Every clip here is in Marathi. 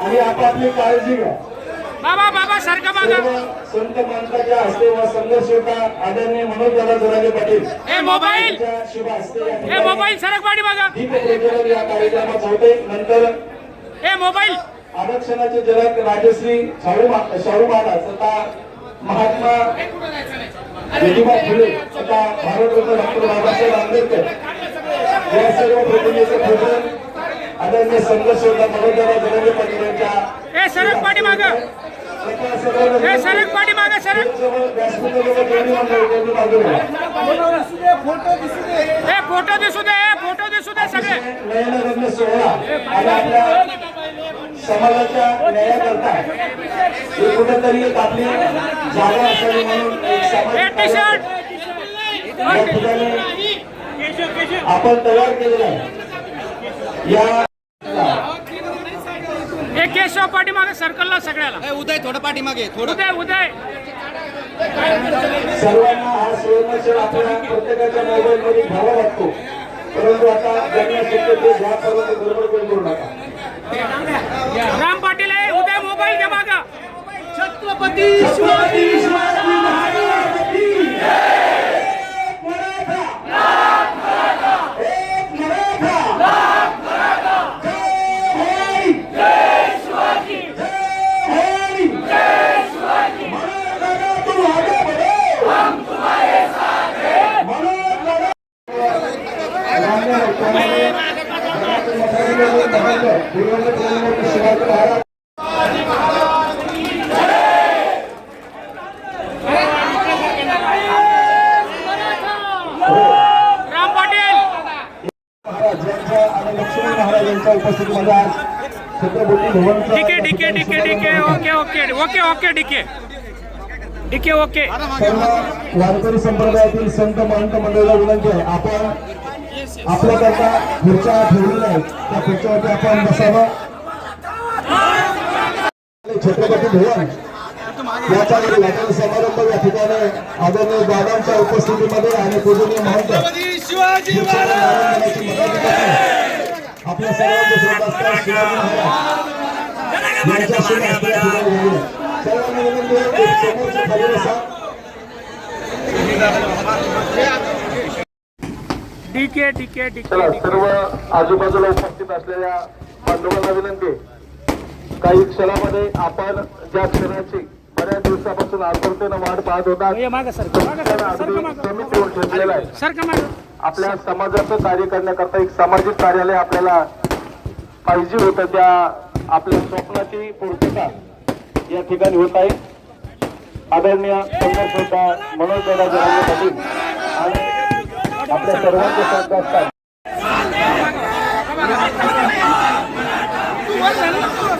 आणि आपापली काळजी घ्या. बाबा बाबा सारखा सर्व संत माणसाच्या हस्ते व संघर्ष होता आदरणीय मनोज दादा जोराजे पाटील. हे मोबाईल. शुभ हस्ते हे मोबाईल सरक पाठी मागा दीप प्रज्वलन या कार्यक्रमात होते. नंतर हे मोबाईल. आरक्षणाचे जनक राजश्री शाहू शाहू महाराज तथा महात्मा ज्योतिबा फुले तथा भारतरत्न डॉक्टर बाबासाहेब आंबेडकर. या सर्व प्रतिनिधीचं पूजन आदरणीय संघर्ष होता मनोजदादा जरंगे पाटील यांच्या हे सरक पाठी मागा। हे सरक पाठी मागा सरक हे फ़ोटो दिसू दे फ़ोटो दिसू दे सगळे। नयनरम्य सोहळा आणि आपल्या समाजाच्या न्यायाकरता हे कुठेतरी एक आपली जागा असावी म्हणून एक ठिकाणी आपण तयार केलेलं आहे. या हे केशव पाठी मागा सर्कलला सगळ्याला. उदय थोडं पाठीमागे थोडं. उदय उदय. सर्वांना हा प्रत्येकाच्या मोबाईल मध्ये घ्यावा लागतो परंतु आता ज्यांना शक्य ते घ्या परंतु गडबड काही करू नका राम पाटील आहे उदय मोबाईल घ्या मागा छत्रपती शिवाजी शिवाजी महाराज की एक मराठा एक मराठा जय होळी जय होळी मनोज दादा तुम आगे बढ़ो हम तुम्हारे साथ हैं मनोज दादा शिवाजी महाराज राम पाटील महाराज यांच्या आणि लक्ष्मण महाराज यांच्या उपस्थितीमध्ये आज छत्रपती भवनचा डीके डीके डीके डीके ओके ओके ओके ओके डीके. डीके ओके. सर्व वारकरी संप्रदायातील संत महंत मंडळीला विनंती आहे. आपण आपल्याकरता खुर्च्या ठेवलेल्या आहेत. त्या खुर्च्यावरती आपण बसावं. छत्रपती भवन याचा समारंभ या ठिकाणी आदरणीय दादांच्या उपस्थितीमध्ये आणि पूजनीय महंत शिवाजी आपल्या सर्वांचे श्रद्धास्थान शिवाजी महाराज यांच्या. सर्वांना विनंती आहे की समोरच्या खाली बसा. डीके डीके डीके चला सर्व आजूबाजूला उपस्थित असलेल्या बांधवांना विनंती आहे. काही क्षणामध्ये आपण ज्या क्षणाची बऱ्याच दिवसापासून आतुरतेनं वाट पाहत होता हे कमी ठेवलेला आहे. आपल्या समाजाचं कार्य करण्याकरता एक सामाजिक कार्यालय आपल्याला पाहिजे होतं त्या आपल्या स्वप्नाची पूर्तता या ठिकाणी होत आहे. आदरणीय मनोज दादा जरांगे पाटील आणि आपल्या सर्वांचे श्रद्धा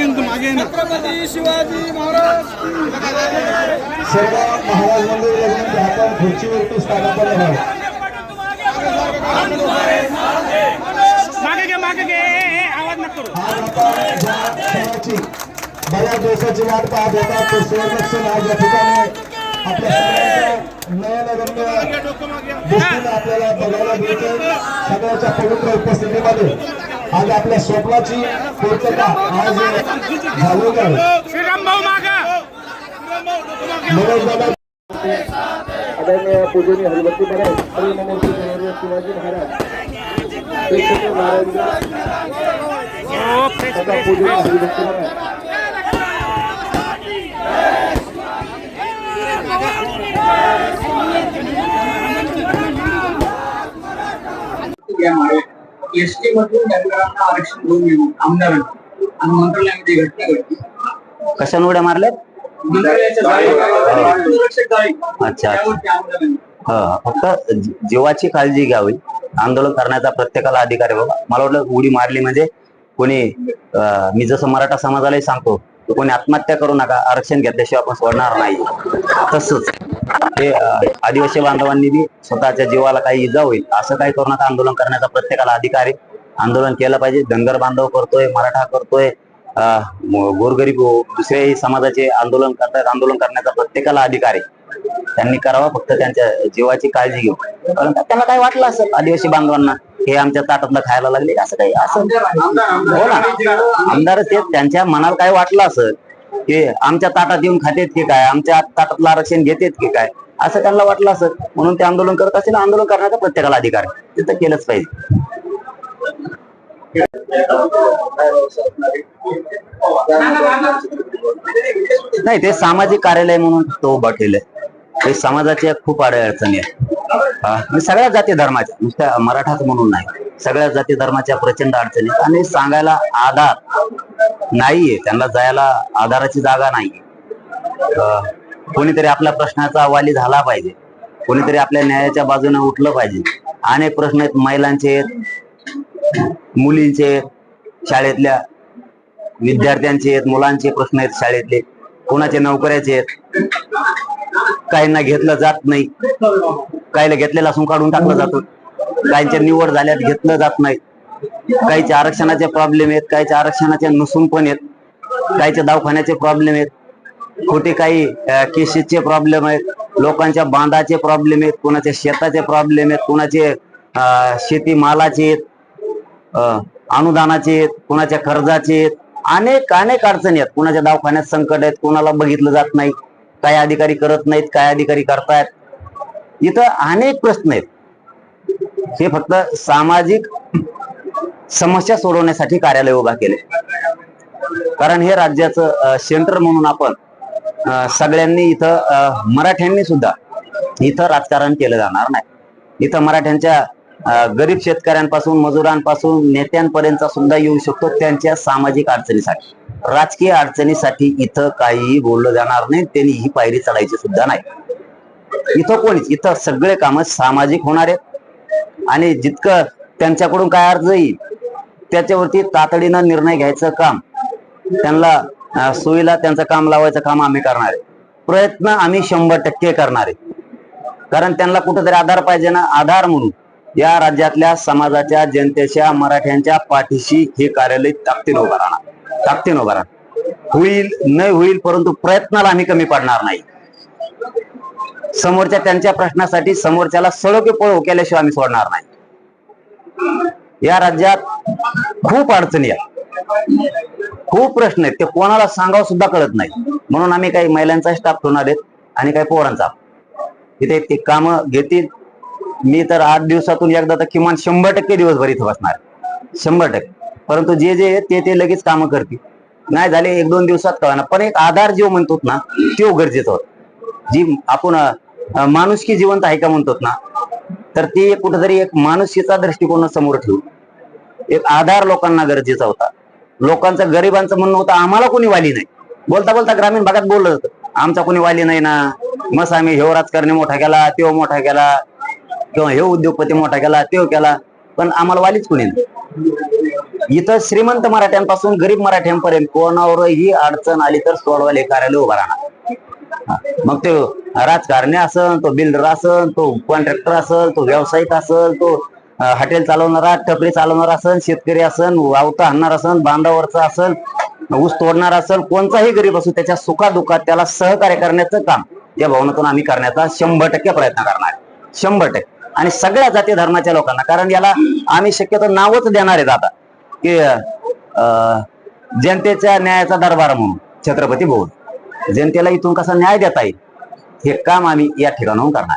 छत्रपती शिवाजी महाराज. सर्व महाराज मंदिर आपण खुर्चीवरती स्थानापन्न व्हा मागे घे मागे घे. ए, ए, आवाज नको करू. आज आपण ज्या क्षणाची बऱ्याच दिवसाची वाट पाहत होता ते सुवर्णक्षण आज या ठिकाणी आपल्या सगळ्यांच्या नयनगम्य दृष्टीने आपल्याला बघायला मिळते सगळ्याच्या पवित्र उपस्थितीमध्ये आज आपल्या स्वप्नाची पूर्तता आज झालेली आहे श्रीराम भाऊ मागा मनोज दादा आदरणीय पूजनीय हरिभक्ती महाराज. शिवाजी महाराज. हरिभक्ती महाराज. एसटी मधून डॉक्टरांना आरक्षण घेऊन येऊन आमदारांना आणि मंत्रालयामध्ये ही घटना घडली. कशाने उड्या मारल्यात? मंत्रालयाच्या जाळी. सुरक्षित जाळी. अच्छा. त्यावरती आमदारांनी हा, फक्त जी- जीवाची काळजी घ्यावी. आंदोलन करण्याचा प्रत्येकाला अधिकार आहे बाबा. मला वाटलं उडी मारली म्हणजे कोणी अं, मी जसं मराठा समाजालाही सांगतो की कोणी आत्महत्या करू नका आरक्षण घेतल्याशिवाय आपण सोडणार नाही. तसंच. ते आदिवासी बांधवांनी बी स्वतःच्या जीवाला काही इजा होईल असं काही करू नका आंदोलन करण्याचा प्रत्येकाला अधिकार आहे. आंदोलन केलं पाहिजे धनगर बांधव करतोय मराठा करतोय गोरगरीब दुसऱ्याही समाजाचे आंदोलन करतात आंदोलन करण्याचा प्रत्येकाला अधिकार आहे. त्यांनी करावा फक्त त्यांच्या जीवाची काळजी घेऊ कारण त्यांना काय वाटलं असेल आदिवासी बांधवांना हे आमच्या ताटातलं खायला लागले असं काही असं? हो ना. आमदार ते त्यांच्या मनाला काय वाटलं असं हे आमच्या ताटात येऊन खातेत की काय? आमच्या ताटातलं आरक्षण घेतेत की काय? असं त्यांना वाटलं असं. म्हणून ते आंदोलन करत असेल आंदोलन करण्याचा प्रत्येकाला अधिकार आहे. ते तर केलंच पाहिजे. नाही ते सामाजिक कार्यालय म्हणून तो उभा केलंय. हे समाजाच्या खूप अडचणी आहेत सगळ्या जाती धर्माच्या नुसत्या मराठाच म्हणून नाही. सगळ्या जाती धर्माच्या प्रचंड अडचणी आहेत. आणि सांगायला आधार नाहीये त्यांना जायला आधाराची जागा नाहीये. अं, कोणीतरी आपल्या प्रश्नाचा वाली झाला पाहिजे. कोणीतरी आपल्या न्यायाच्या बाजूने उठलं पाहिजे. अनेक प्रश्न आहेत महिलांचे आहेत मुलींचे आहेत, शाळेतल्या विद्यार्थ्यांचे आहेत मुलांचे प्रश्न आहेत शाळेतले कोणाचे नोकऱ्याचे आहेत. काहींना घेतलं जात नाही. काहीला घेतलेला असून काढून टाकलं जातं. काहींच्या निवड झाल्यात घेतलं जात नाही. काहीच्या आरक्षणाचे प्रॉब्लेम आहेत काहीच्या आरक्षणाचे नसून पण आहेत. काहीच्या दवाखान्याचे प्रॉब्लेम आहेत. खोटे काही केसेसचे प्रॉब्लेम आहेत. लोकांच्या बांधाचे प्रॉब्लेम आहेत. कोणाच्या शेताचे प्रॉब्लेम आहेत. कोणाचे शेती मालाचे आहेत. अनुदानाचे आहेत. कोणाच्या कर्जाचे आहेत. अनेक अनेक अडचणी आहेत. कोणाच्या दवाखान्यात संकट आहेत. कोणाला बघितलं जात नाही. काय अधिकारी करत नाहीत काय अधिकारी करतायत? इथं अनेक प्रश्न आहेत. हे फक्त सामाजिक समस्या सोडवण्यासाठी कार्यालय उभा केले. कारण हे राज्याचं सेंटर म्हणून आपण सगळ्यांनी इथं अं, मराठ्यांनी सुद्धा इथं राजकारण केलं जाणार नाही. इथं मराठ्यांच्या गरीब शेतकऱ्यांपासून मजुरांपासून नेत्यांपर्यंत सुद्धा येऊ शकतो त्यांच्या सामाजिक अडचणीसाठी. राजकीय अडचणीसाठी इथं काहीही बोललं जाणार नाही त्यांनी ही पायरी चढायची सुद्धा नाही. इथं कोणीच इथं सगळे काम सामाजिक होणार आहेत. आणि जितकं त्यांच्याकडून काय अर्ज येईल त्याच्यावरती तातडीनं निर्णय घ्यायचं काम त्यांना सोयीला त्यांचं काम लावायचं काम आम्ही करणार आहे. प्रयत्न आम्ही शंभर टक्के करणार आहे. कारण त्यांना कुठेतरी आधार पाहिजे ना आधार म्हणून. या राज्यातल्या समाजाच्या जनतेच्या मराठ्यांच्या पाठीशी हे कार्यालय ताकदीन उभं राहणार. ताकदीन उभा राहणार होईल नाही होईल परंतु प्रयत्नाला आम्ही कमी पडणार नाही. समोरच्या त्यांच्या प्रश्नासाठी समोरच्याला सळोके पळो केल्याशिवाय आम्ही सोडणार नाही. या राज्यात खूप अडचणी आहेत. खूप प्रश्न आहेत. ते कोणाला सांगावं सुद्धा कळत नाही. म्हणून आम्ही काही महिलांचा स्टाफ ठेवणार आहेत आणि काही पोरांचा. इथे ते काम घेतील. मी तर आठ दिवसातून एकदा तर किमान शंभर टक्के दिवसभर इथं बसणार. शंभर टक्के. परंतु जे जे ते ते लगेच कामं करतील. नाही झाले एक दोन दिवसात कळणार पण एक आधार जो म्हणतो ना तो गरजेचा होता. जी आपण माणुसकी जिवंत आहे का म्हणतो ना तर ते कुठेतरी एक माणुसकीचा दृष्टिकोन समोर ठेवू एक आधार लोकांना गरजेचा होता. लोकांचं गरिबांचं म्हणणं होतं आम्हाला कोणी वाली नाही. बोलता बोलता ग्रामीण भागात बोललं जातं. आमचा कोणी वाली नाही ना. मस आम्ही ह्यो राजकारणी मोठा केला तो मोठा केला किंवा हे उद्योगपती मोठा केला तो केला. पण आम्हाला वालीच कोणी नाही. इथं श्रीमंत मराठ्यांपासून गरीब मराठ्यांपर्यंत कोणावरही अडचण आली तर सोडवायला कार्यालय उभा राहणार. मग ते राजकारणी असल तो बिल्डर असल तो कॉन्ट्रॅक्टर असल तो व्यावसायिक असल तो हॉटेल चालवणारा टपरी चालवणारा असल शेतकरी असन वावता आणणार असन बांधावरचा असल ऊस तोडणार असल कोणताही गरीब असो त्याच्या सुखादुखात त्याला सहकार्य करण्याचं काम या भवनातून आम्ही करण्याचा शंभर टक्के प्रयत्न करणार. शंभर टक्के. आणि सगळ्या जाती धर्माच्या लोकांना कारण याला आम्ही शक्यतो नावच देणार आहेत आता. की जनतेच्या न्यायाचा दरबार म्हणून छत्रपती भवन. जनतेला इथून कसा न्याय देता येईल हे काम आम्ही या ठिकाणाहून करणार.